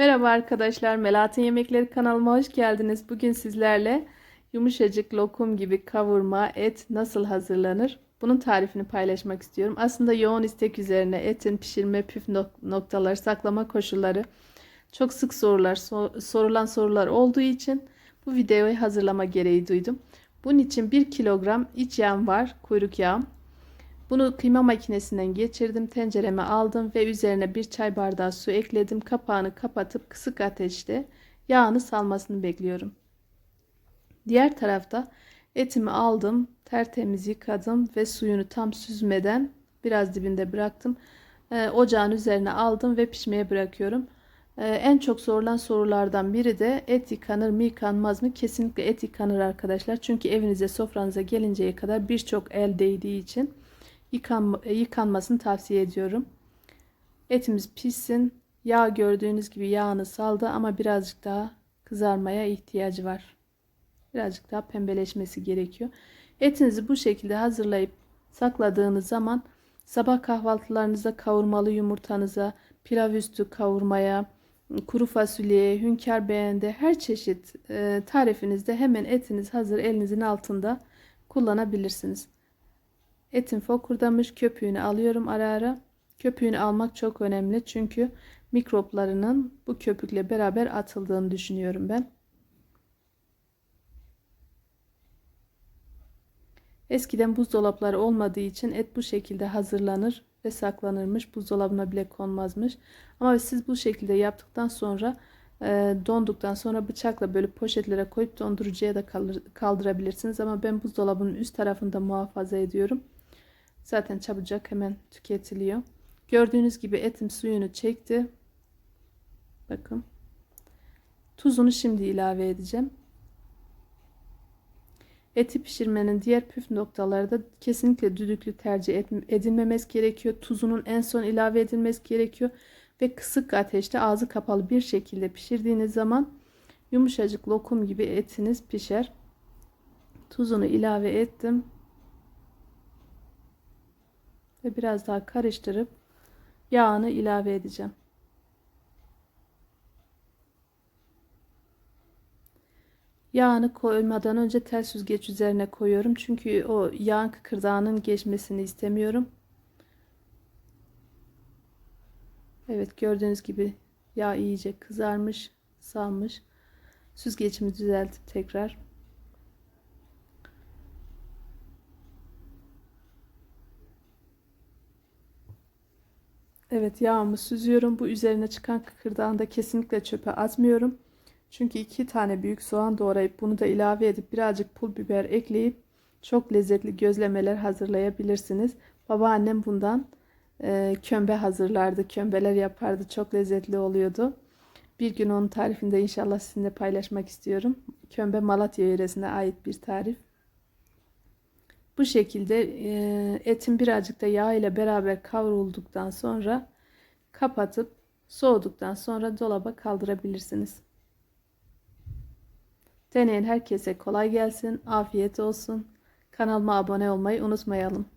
Merhaba arkadaşlar, Melahat'in Yemekleri kanalıma hoş geldiniz. Bugün sizlerle yumuşacık lokum gibi kavurma et nasıl hazırlanır? Bunun tarifini paylaşmak istiyorum. Aslında yoğun istek üzerine etin pişirme püf nok- noktaları, saklama koşulları çok sık sorular, so- sorulan sorular olduğu için bu videoyu hazırlama gereği duydum. Bunun için 1 kilogram iç yağım var, kuyruk yağım. Bunu kıyma makinesinden geçirdim. Tencereme aldım ve üzerine bir çay bardağı su ekledim. Kapağını kapatıp kısık ateşte yağını salmasını bekliyorum. Diğer tarafta etimi aldım. Tertemiz yıkadım ve suyunu tam süzmeden biraz dibinde bıraktım. Ee, ocağın üzerine aldım ve pişmeye bırakıyorum. Ee, en çok sorulan sorulardan biri de et yıkanır mı yıkanmaz mı? Kesinlikle et yıkanır arkadaşlar. Çünkü evinize sofranıza gelinceye kadar birçok el değdiği için yıkanma, yıkanmasını tavsiye ediyorum. Etimiz pişsin. Yağ gördüğünüz gibi yağını saldı ama birazcık daha kızarmaya ihtiyacı var. Birazcık daha pembeleşmesi gerekiyor. Etinizi bu şekilde hazırlayıp sakladığınız zaman sabah kahvaltılarınızda kavurmalı yumurtanıza, pilav üstü kavurmaya, kuru fasulyeye, hünkâr beğendi her çeşit e, tarifinizde hemen etiniz hazır elinizin altında kullanabilirsiniz. Etin fokurdamış köpüğünü alıyorum ara ara. Köpüğünü almak çok önemli çünkü mikroplarının bu köpükle beraber atıldığını düşünüyorum ben. Eskiden buzdolapları olmadığı için et bu şekilde hazırlanır ve saklanırmış. Buzdolabına bile konmazmış. Ama siz bu şekilde yaptıktan sonra e, donduktan sonra bıçakla böyle poşetlere koyup dondurucuya da kaldırabilirsiniz. Ama ben buzdolabının üst tarafında muhafaza ediyorum. Zaten çabucak hemen tüketiliyor. Gördüğünüz gibi etim suyunu çekti. Bakın. Tuzunu şimdi ilave edeceğim. Eti pişirmenin diğer püf noktaları da kesinlikle düdüklü tercih edilmemesi gerekiyor. Tuzunun en son ilave edilmesi gerekiyor. Ve kısık ateşte ağzı kapalı bir şekilde pişirdiğiniz zaman yumuşacık lokum gibi etiniz pişer. Tuzunu ilave ettim. Ve biraz daha karıştırıp yağını ilave edeceğim. Yağını koymadan önce tel süzgeç üzerine koyuyorum. Çünkü o yağın kıkırdağının geçmesini istemiyorum. Evet gördüğünüz gibi yağ iyice kızarmış, salmış. Süzgecimi düzeltip tekrar Evet yağımı süzüyorum. Bu üzerine çıkan kıkırdağını da kesinlikle çöpe atmıyorum. Çünkü iki tane büyük soğan doğrayıp bunu da ilave edip birazcık pul biber ekleyip çok lezzetli gözlemeler hazırlayabilirsiniz. Babaannem bundan e, kömbe hazırlardı. Kömbeler yapardı. Çok lezzetli oluyordu. Bir gün onun tarifini de inşallah sizinle paylaşmak istiyorum. Kömbe Malatya yöresine ait bir tarif. Bu şekilde e, etin birazcık da yağ ile beraber kavrulduktan sonra kapatıp soğuduktan sonra dolaba kaldırabilirsiniz. Deneyen herkese kolay gelsin, afiyet olsun. Kanalıma abone olmayı unutmayalım.